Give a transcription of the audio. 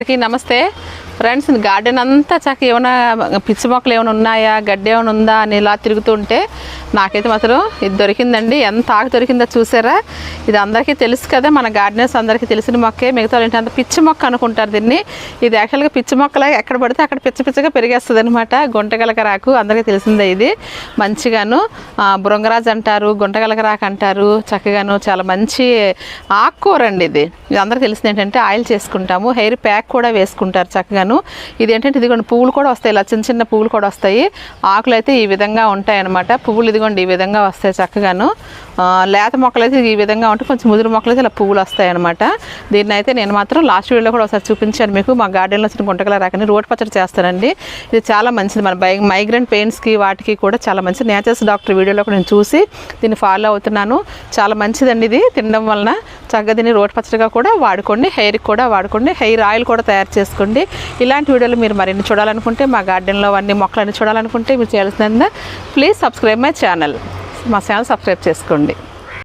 అందరికీ నమస్తే. Friends garden అంతా చక్క ఏమైనా పిచ్చి మొక్కలు ఏమైనా ఉన్నాయా? గడ్డి ఏమైనా ఉందా? అని ఇలా తిరుగుతుంటే నాకైతే మాత్రం ఇది దొరికిందండి. ఎంత ఆకు దొరికిందో చూసారా? ఇది అందరికీ తెలుసు కదా మన గార్డెనర్స్ అందరికీ తెలిసిన మొక్కే. మిగతా ఏంటంటే అంత పిచ్చి మొక్క అనుకుంటారు దీన్ని. ఇది యాక్చువల్గా పిచ్చి మొక్కలా ఎక్కడ పడితే అక్కడ పిచ్చి పిచ్చిగా పెరిగేస్తుంది అనమాట గుంటగలక రాకు అందరికీ తెలిసిందే ఇది. మంచిగాను బృంగరాజ్ అంటారు గుంటగలక రాకు అంటారు. చక్కగాను చాలా మంచి ఆకుకూర అండి ఇది. ఇది అందరికీ తెలిసింది ఏంటంటే ఆయిల్ చేసుకుంటాము. హెయిర్ ప్యాక్ కూడా వేసుకుంటారు చక్కగాను. ఇది ఏంటంటే ఇదిగోండి పువ్వులు కూడా వస్తాయి. ఇలా చిన్న చిన్న పువ్వులు కూడా వస్తాయి. ఆకులు అయితే ఈ విధంగా ఉంటాయి అనమాట పువ్వులు ఇదిగోండి ఈ విధంగా వస్తాయి చక్కగాను. లేత మొక్కలు అయితే ఈ విధంగా ఉంటే కొంచెం ముదురు మొక్కలు అయితే ఇలా పువ్వులు వస్తాయి అనమాట దీన్ని అయితే నేను మాత్రం లాస్ట్ వీడియోలో కూడా ఒకసారి చూపించాను మీకు. మా గార్డెన్లో వచ్చిన గుంటకల రాకని రోడ్ పచ్చడి చేస్తానండి. ఇది చాలా మంచిది. మన బై మైగ్రెంట్ పెయిన్స్కి వాటికి కూడా చాలా మంచిది. నేచర్స్ డాక్టర్ వీడియోలో కూడా నేను చూసి దీన్ని ఫాలో అవుతున్నాను. చాలా మంచిదండి ఇది. తినడం వలన చక్కగా దీన్ని రోడ్ పచ్చడిగా కూడా వాడుకోండి. హెయిర్కి కూడా వాడుకోండి. హెయిర్ ఆయిల్ కూడా తయారు చేసుకోండి. ఇలాంటి వీడియోలు మీరు మరిన్ని చూడాలనుకుంటే మా గార్డెన్లో అన్ని మొక్కలన్నీ చూడాలనుకుంటే మీరు చేయాల్సిందా ప్లీజ్ సబ్స్క్రైబ్ మై ఛానల్ మా ఛానల్ సబ్స్క్రైబ్ చేసుకోండి.